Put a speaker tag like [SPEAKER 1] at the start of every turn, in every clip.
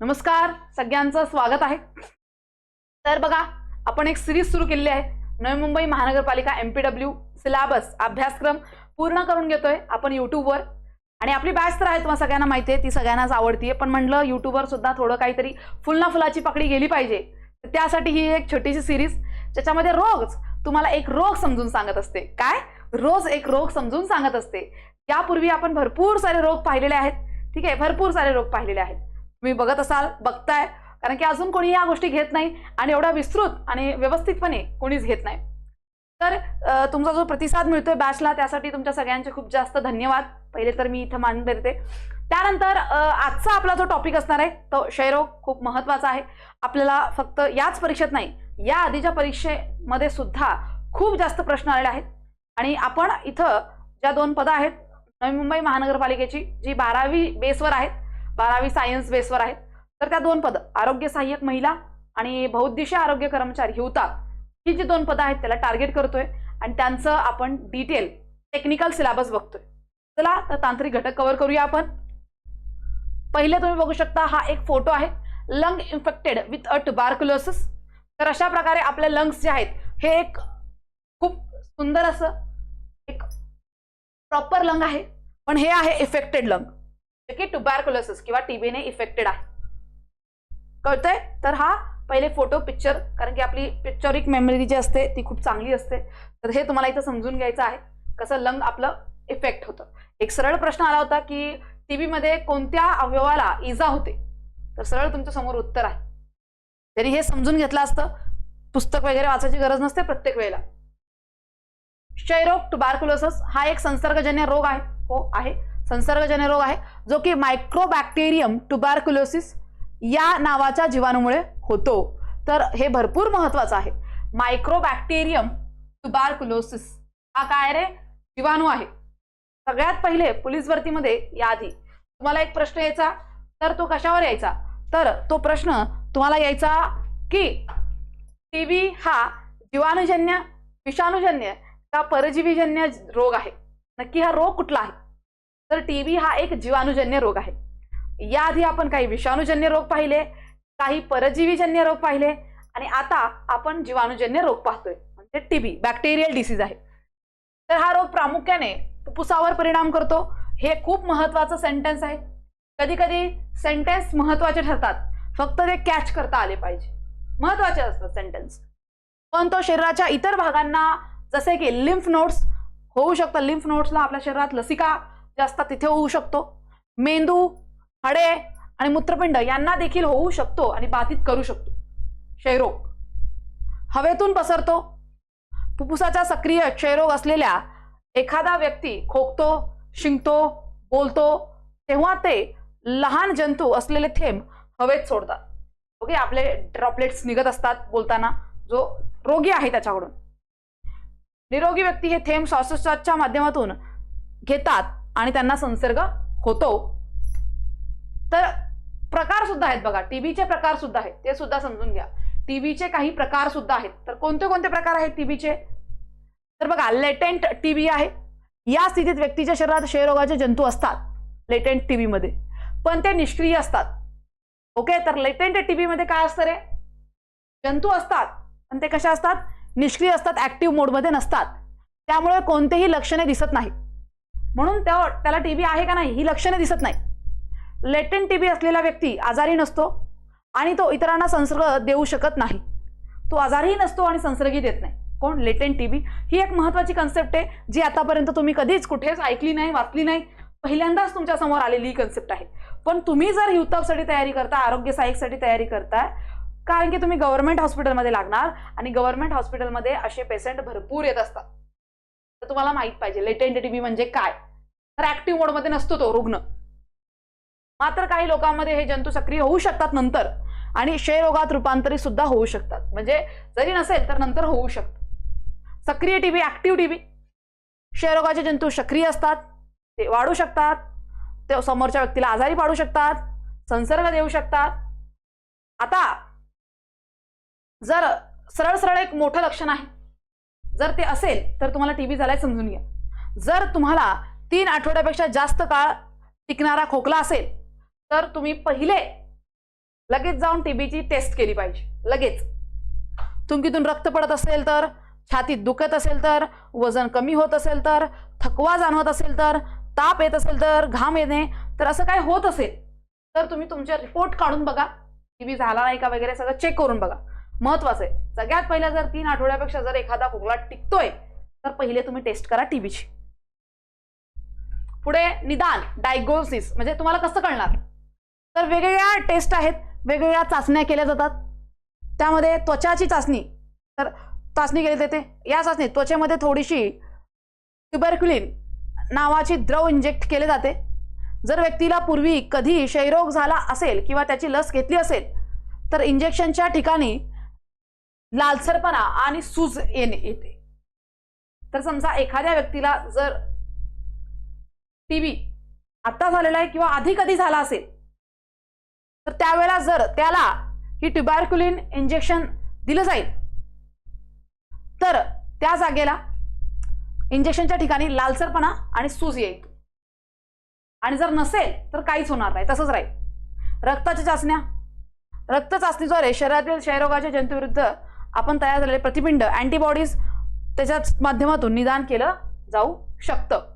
[SPEAKER 1] नमस्कार सगळ्यांचं स्वागत आहे. तर बघा आपण एक सिरीज सुरू केलेली आहे. नवी मुंबई महानगरपालिका एमपीडब्ल्यू सिलेबस अभ्यासक्रम पूर्ण करून घेतोय आपण युट्यूबवर आणि आपली बॅच तर आहे तुम्हाला सगळ्यांना माहिती आहे ती सगळ्यांनाच आवडतीये. पण म्हणलं युट्यूबवर सुद्धा थोडं काहीतरी फुलना फुलाची पकडी गेली पाहिजे. तर त्यासाठी ही एक छोटीशी सिरीज ज्याच्यामध्ये रोज तुम्हाला एक रोग समजून सांगत असते. काय? रोज एक रोग समजून सांगत असते. यापूर्वी आपण भरपूर सारे रोग पाहिलेले आहेत. ठीक आहे? भरपूर सारे रोग पाहिलेले आहेत. तुम्ही बघत असाल बघताय. कारण की अजून कोणी या गोष्टी घेत नाही आणि एवढा विस्तृत आणि व्यवस्थितपणे कोणीच घेत नाही. तर तुमचा जो प्रतिसाद मिळतोय बॅचला त्यासाठी तुमच्या सगळ्यांचे खूप जास्त धन्यवाद. पहिले तर मी इथं मान देते त्यानंतर आजचा आपला जो टॉपिक असणार आहे तो क्षयरोग खूप महत्त्वाचा आहे. आपल्याला फक्त याच परीक्षेत नाही या आधीच्या परीक्षेमध्ये सुद्धा खूप जास्त प्रश्न आलेले आहेत. आणि आपण इथं ज्या दोन पदं आहेत नवी मुंबई महानगरपालिकेची जी बारावी बेसवर आहेत बारावी सायन्स बेसवर आहेत. तर त्या दोन पदं आरोग्य सहाय्यक महिला आणि बहुद्देशीय आरोग्य कर्मचारी हिवता ही जी दोन पदं आहेत त्याला टार्गेट करतोय आणि त्यांचं आपण डिटेल टेक्निकल सिलेबस बघतोय. चला तर तांत्रिक घटक कव्हर करूया आपण. पहिले तुम्ही बघू शकता हा एक फोटो आहे lung infected with a tuberculosis तर अशा प्रकारे आपले लंग्स जे आहेत हे एक खूप सुंदर असं एक प्रॉपर लंग आहे. पण हे आहे इफेक्टेड लंग की टुबार्क्युलोसिस किंवा टीबीने इफेक्टेड आहे. कळतंय? तर हा पहिले फोटो पिक्चर कारण की आपली पिक्चरिक मेमरी जी असते ती खूप चांगली असते. तर हे तुम्हाला इथं समजून घ्यायचं आहे कसं लंग आपलं इफेक्ट होतं. एक सरळ प्रश्न आला होता की टीबीमध्ये कोणत्या अवयवाला इजा होते? तर सरळ तुमच्यासमोर उत्तर आहे. तरी हे समजून घेतलं असतं. पुस्तक वगैरे वाचायची गरज नसते प्रत्येक वेळेला. क्षयरोग टुबार्क्युलोसिस हा एक संसर्गजन्य रोग आहे हो आहे. संसर्गजन्य रोग आहे जो की मायक्रोबॅक्टेरियम टुबार्क्युलोसिस या नावाच्या जीवाणूमुळे होतो. तर हे भरपूर महत्वाचं आहे. मायक्रोबॅक्टेरियम टुबार्क्युलोसिस हा काय रे? जीवाणू आहे. सगळ्यात पहिले पोलीस भरतीमध्ये याआधी. तुम्हाला एक प्रश्न यायचा तर तो कशावर यायचा? तर तो प्रश्न तुम्हाला यायचा की टीबी हा जीवाणूजन्य विषाणूजन्य का परजीवीजन्य रोग आहे? नक्की हा रोग कुठला आहे? तर टीबी हा एक जीवाणूजन्य रोग आहे. याआधी आपण काही विषाणूजन्य रोग पाहिले काही परजीवीजन्य रोग पाहिले आणि आता आपण जीवाणूजन्य रोग पाहतोय म्हणजे टीबी बॅक्टेरियल डिसीज आहे. तर हा रोग प्रामुख्याने फुफ्फुसावर परिणाम करतो. हे खूप महत्वाचं सेंटेन्स आहे. कधी कधी सेंटेन्स महत्त्वाचे ठरतात फक्त ते कॅच करता आले पाहिजे. महत्त्वाचे असतात सेंटेन्स पण तो शरीराच्या इतर भागांना जसे की लिम्फ नोट्स होऊ शकतं. लिम्फ नोट्सला आपल्या शरीरात लसिका जास्त असतात तिथे होऊ शकतो. मेंदू हाडे आणि मूत्रपिंड यांना देखील होऊ शकतो आणि बाधित करू शकतो. क्षयरोग. हवेतून पसरतो. फुफ्फुसाचा सक्रिय क्षयरोग असलेल्या एखादा व्यक्ती खोकतो शिंकतो बोलतो तेव्हा ते लहान जंतू असलेले थेंब हवेत सोडतात. ओके आपले ड्रॉपलेट्स निघत असतात बोलताना. जो रोगी आहे त्याच्याकडून. निरोगी व्यक्ती हे थेंब श्वासोच्छवासच्या माध्यमातून घेतात. आणि त्यांना संसर्ग होतो. तर प्रकार सुद्धा आहेत बघा. टीबीचे प्रकार सुद्धा आहेत. ते सुद्धा समजून घ्या. टीबीचे काही प्रकार सुद्धा आहेत. तर कोणते कोणते प्रकार आहेत टीबीचे तर बघा लेटेंट टीबी आहे. या स्थितीत व्यक्तीच्या शरीरात क्षयरोगाचे जंतू असतात. लेटेंट टीबी मध्ये. पण ते निष्क्रिय असतात. ओके तर लेटेंट टीबी मध्ये काय असतं रे? जंतू असतात. पण ते कशा असतात? निष्क्रिय असतात. ऍक्टिव्ह मोडमध्ये नसतात. त्यामुळे कोणतेही लक्षणे दिसत नाही म्हणून त्या त्याला टीबी आहे का नाही ही लक्षणे दिसत नाही. लेटेंट टीबी असलेला व्यक्ती आजारी नसतो आणि तो इतरांना संसर्ग देऊ शकत नाही. तो आजारही नसतो आणि संसर्गही देत नाही. कोण? लेटेंट टीबी ही एक महत्त्वाची कन्सेप्ट आहे जी आतापर्यंत तुम्ही कधीच कुठेच ऐकली नाही वाचली नाही. पहिल्यांदाच तुमच्यासमोर आलेली कन्सेप्ट आहे. पण तुम्ही जर युथसाठी तयारी करता आरोग्य सहाय्यकसाठी तयारी करताय कारण की तुम्ही गव्हर्नमेंट हॉस्पिटलमध्ये लागणार आणि गव्हर्नमेंट हॉस्पिटलमध्ये असे पेशंट भरपूर येत असतात. तर तुम्हाला माहीत पाहिजे लेटेंट टीबी म्हणजे काय? तर ऍक्टिव्ह मोडमध्ये नसतो तो रुग्ण. मात्र काही लोकांमध्ये हे जंतू सक्रिय होऊ शकतात नंतर आणि क्षयरोगात रूपांतरित सुद्धा होऊ शकतात. म्हणजे जरी नसेल तर नंतर होऊ शकतं. सक्रिय टीबी ऍक्टिव्ह टीबी क्षयरोगाचे जंतू सक्रिय असतात ते वाढू शकतात ते समोरच्या व्यक्तीला आजारी पाडू शकतात संसर्ग देऊ शकतात. आता जर सरळ सरळ एक मोठं लक्षण आहे जर ते असेल तर तुम्हाला टीबी झालाय समजून घ्या. जर तुम्हाला तीन आठवड्यापेक्षा जास्त काळ टिकणारा खोकला असेल तर तुम्ही पहिले लगेच जाऊन टीबीची टेस्ट केली पाहिजे. लगेच. तुमकीतून रक्त पडत असेल तर छातीत दुखत असेल तर वजन कमी होत असेल तर थकवा जाणवत असेल तर ताप येत असेल तर घाम येणे तर असं काय होत असेल तर तुम्ही तुमचे रिपोर्ट काढून बघा. टीबी झाला नाही का वगैरे सगळं चेक करून बघा. महत्वाचं आहे. सगळ्यात पहिल्या जर तीन आठवड्यापेक्षा जर एखादा खोकला टिकतोय तर पहिले तुम्ही टेस्ट करा टीबीची पुढे निदान डायग्नोसिस म्हणजे तुम्हाला कसं कळणार? तर वेगवेगळ्या टेस्ट आहेत वेगवेगळ्या चाचण्या केल्या जातात. त्यामध्ये त्वचाची चाचणी तर चाचणी केली जाते. या चाचणीत त्वचेमध्ये थोडीशी ट्युबरक्युलिन नावाची द्रव इंजेक्ट केले जाते. जर व्यक्तीला पूर्वी कधी क्षयरोग झाला असेल किंवा त्याची लस घेतली असेल तर इंजेक्शनच्या ठिकाणी लालसरपणा आणि सूज येणे येते. तर समजा एखाद्या व्यक्तीला जर टीबी आता झालेला आहे किंवा आधी कधी झाला असेल तर त्यावेळेला जर त्याला ही ट्युबारक्युलिन इंजेक्शन दिलं जाईल तर त्या जागेला इंजेक्शनच्या ठिकाणी लालसरपणा आणि सूज येईल. आणि जर नसेल तर काहीच होणार नाही तसंच राहील. रक्ताच्या चाचण्या रक्त चाचणीद्वारे शरीरातील क्षयरोगाच्या जंतूविरुद्ध आपण तयार झालेले प्रतिपिंड अँटीबॉडीज त्याच्याच माध्यमातून निदान केलं जाऊ शकतं.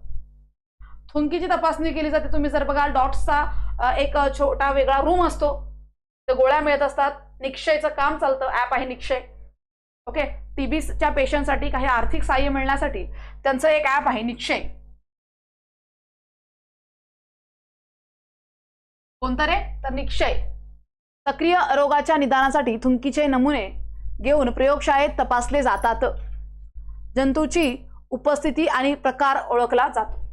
[SPEAKER 1] थुंकीची तपासणी केली जाते. तुम्ही जर बघाल डॉट्सचा एक छोटा वेगळा रूम असतो. ते गोळ्या मिळत असतात. निक्षयचं काम चालतं. ॲप आहे निक्षय. ओके? टीबीच्या पेशंटसाठी काही आर्थिक सहाय्य मिळण्यासाठी त्यांचं एक ॲप आहे निक्षय. कोणतं रे? तर निक्षय. सक्रिय रोगाच्या निदानासाठी थुंकीचे नमुने घेऊन प्रयोगशाळेत तपासले जातात. जंतूची उपस्थिती आणि प्रकार ओळखला जातो.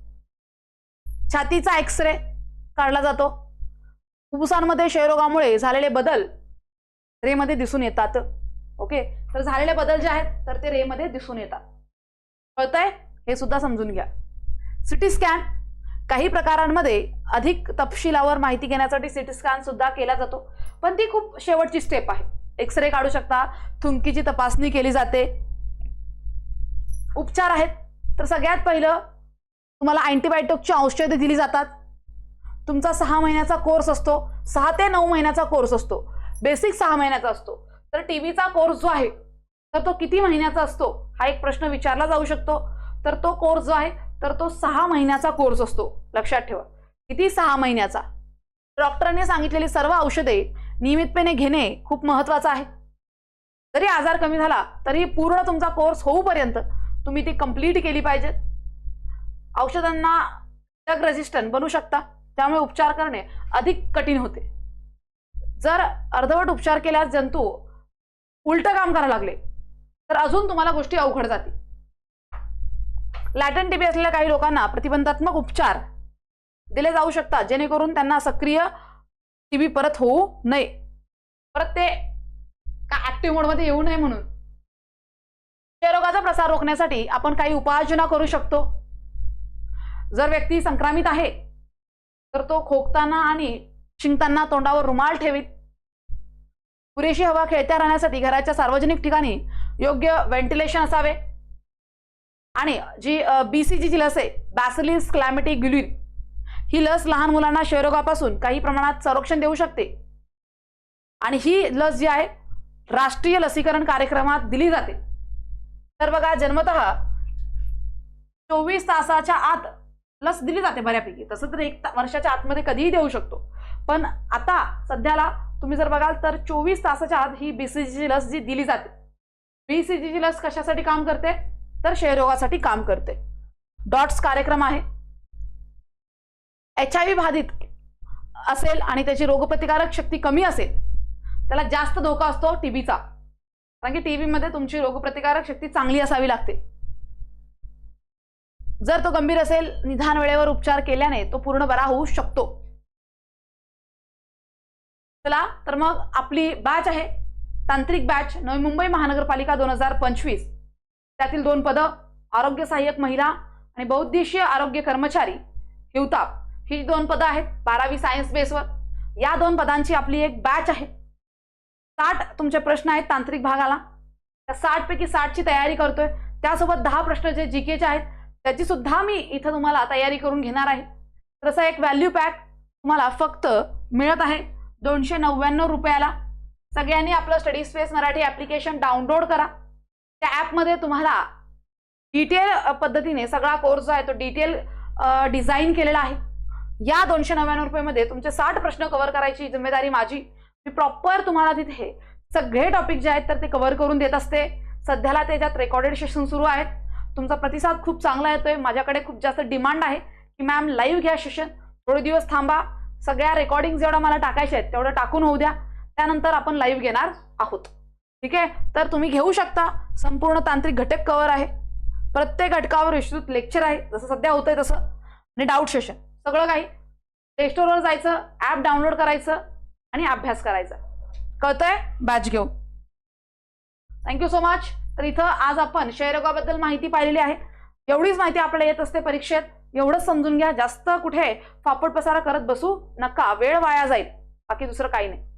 [SPEAKER 1] छातीचा एक्स रे काढला जातो. फुफ्फुसांमध्ये क्षयरोगामुळे झालेले बदल रेमध्ये दिसून येतात. ओके? तर झालेले बदल जे आहेत तर ते रेमध्ये दिसून येतात. कळतंय? हे सुद्धा समजून घ्या. सिटी स्कॅन काही प्रकारांमध्ये अधिक तपशिलावर माहिती घेण्यासाठी सिटी स्कॅन सुद्धा केला जातो. पण ती खूप शेवटची स्टेप आहे. एक्सरे काढू शकता. थुंकीची तपासणी केली जाते. उपचार आहेत. तर सगळ्यात पहिलं तुम्हाला अँटीबायोटिकची औषधे दिली जातात. तुमचा सहा महिन्याचा कोर्स असतो. सहा ते नऊ महिन्याचा कोर्स असतो. बेसिक सहा महिन्याचा असतो. तर टीव्हीचा कोर्स जो आहे तर तो किती महिन्याचा असतो? हा एक प्रश्न विचारला जाऊ शकतो. तर तो कोर्स जो आहे तर तो सहा महिन्याचा कोर्स असतो. लक्षात ठेवा. किती सहा महिन्याचा? डॉक्टरांनी सांगितलेली सर्व औषधे नियमितपणे घेणे खूप महत्वाचं आहे. जरी आजार कमी झाला तरी पूर्ण तुमचा कोर्स होऊपर्यंत तुम्ही ती कंप्लीट केली पाहिजेत. औषधांना ड्रग रेजिस्टंट बनू शकता त्यामुळे उपचार करणे अधिक कठीण होते. जर अर्धवट उपचार केल्यास जंतू उलट काम करायला लागले तर अजून तुम्हाला गोष्टी अवघड जातील. लॅटन टीबी असलेल्या काही लोकांना प्रतिबंधात्मक उपचार दिले जाऊ शकतात जेणेकरून त्यांना सक्रिय टीबी परत होऊ नये. परत ते का ऍक्टिव्ह मोडमध्ये येऊ नये म्हणून. क्षयरोगाचा प्रसार रोखण्यासाठी आपण काही उपाययोजना करू शकतो. जर व्यक्ती संक्रमित आहे तर तो खोकताना आणि शिंकताना तोंडावर रुमाल ठेवीत. पुरेशी हवा खेळत्या राहण्यासाठी घराच्या सार्वजनिक ठिकाणी योग्य व्हेंटिलेशन असावे. आणि जी बी सी जी जी लस आहे बॅसिलिस क्लॅमेटिक ग्युलिन ही लस लहान मुलांना क्षयरोगापासून काही प्रमाणात संरक्षण देऊ शकते. आणि ही लस जी आहे राष्ट्रीय लसीकरण कार्यक्रमात दिली जाते. तर बघा जन्मत चोवीस तासाच्या आत लस दिली जाते बऱ्यापैकी. तसं तर एक वर्षाच्या आतमध्ये कधीही देऊ शकतो. पण आता सध्याला तुम्ही जर बघाल तर चोवीस तासाच्या आत ही बीसीजीची लस जी दिली जाते. बीसीजीची लस कशासाठी काम करते? तर क्षयरोगासाठी काम करते. डॉट्स कार्यक्रम आहे. एच आय व्ही बाधित असेल आणि त्याची रोगप्रतिकारक शक्ती कमी असेल त्याला जास्त धोका असतो टीबीचा कारण की टीबीमध्ये तुमची रोगप्रतिकारक शक्ती चांगली असावी लागते. जर तो गंभीर असेल निधान वेळेवर उपचार केल्याने तो पूर्ण बरा होऊ शकतो. चला तर मग आपली बॅच आहे. तांत्रिक बॅच नवी मुंबई महानगरपालिका दोन हजार पंचवीस. त्यातील दोन पदं आरोग्य सहाय्यक महिला आणि बहुद्देशीय आरोग्य कर्मचारी हिवताप ही दोन पदं आहेत बारावी सायन्स बेसवर या दोन पदांची आपली एक बॅच आहे. साठ तुमचे प्रश्न आहेत तांत्रिक भागाला. त्या साठपैकी साठची तयारी करतोय. त्यासोबत दहा प्रश्न जे जी केचे आहेत त्याची सुद्धा मी इथं तुम्हाला तयारी करून घेणार आहे. तर असा एक व्हॅल्यू पॅक तुम्हाला फक्त मिळत आहे. दोनशे नव्याण्णव रुपयाला. सगळ्यांनी आपलं study space Marathi application download करा. त्या ॲपमध्ये तुम्हाला डिटेल पद्धतीने सगळा कोर्स जो आहे तो डिटेल डिझाईन केलेला आहे. या दोनशे नव्याण्णव रुपयेमध्ये तुमचे साठ प्रश्न कव्हर करायची जिम्मेदारी माझी. मी प्रॉपर तुम्हाला तिथे सगळे टॉपिक जे आहेत तर ते कव्हर करून देत असते. सध्याला त्याच्यात रेकॉर्डेड सेशन सुरू आहेत. तुमचा प्रतिसाद खूप चांगला येतोय. माझ्याकडे खूप जास्त डिमांड आहे की मॅम लाईव्ह घ्या सेशन थोडे दिवस थांबा. सगळ्या रेकॉर्डिंग जेवढ्या मला टाकायच्या आहेत तेवढं टाकून होऊ द्या. त्यानंतर आपण लाईव्ह घेणार आहोत. ठीक आहे? तर तुम्ही घेऊ शकता. संपूर्ण तांत्रिक घटक कव्हर आहे. प्रत्येक घटकावर विस्तृत लेक्चर आहे. जसं सध्या होतंय तसं. आणि डाऊट सेशन सगळं काही. प्लेस्टोरवर जायचं ॲप डाउनलोड करायचं आणि अभ्यास करायचा. कळतंय? बॅच घेऊ थँक्यू सो मच तर इथं आज आपण क्षयरोगाबद्दल माहिती पाहिलेली आहे. एवढीच माहिती आपल्याला येत असते परीक्षेत. एवढंच समजून घ्या. जास्त कुठे फापट पसारा करत बसू नका. वेळ वाया जाईल. बाकी दुसरं काही नाही.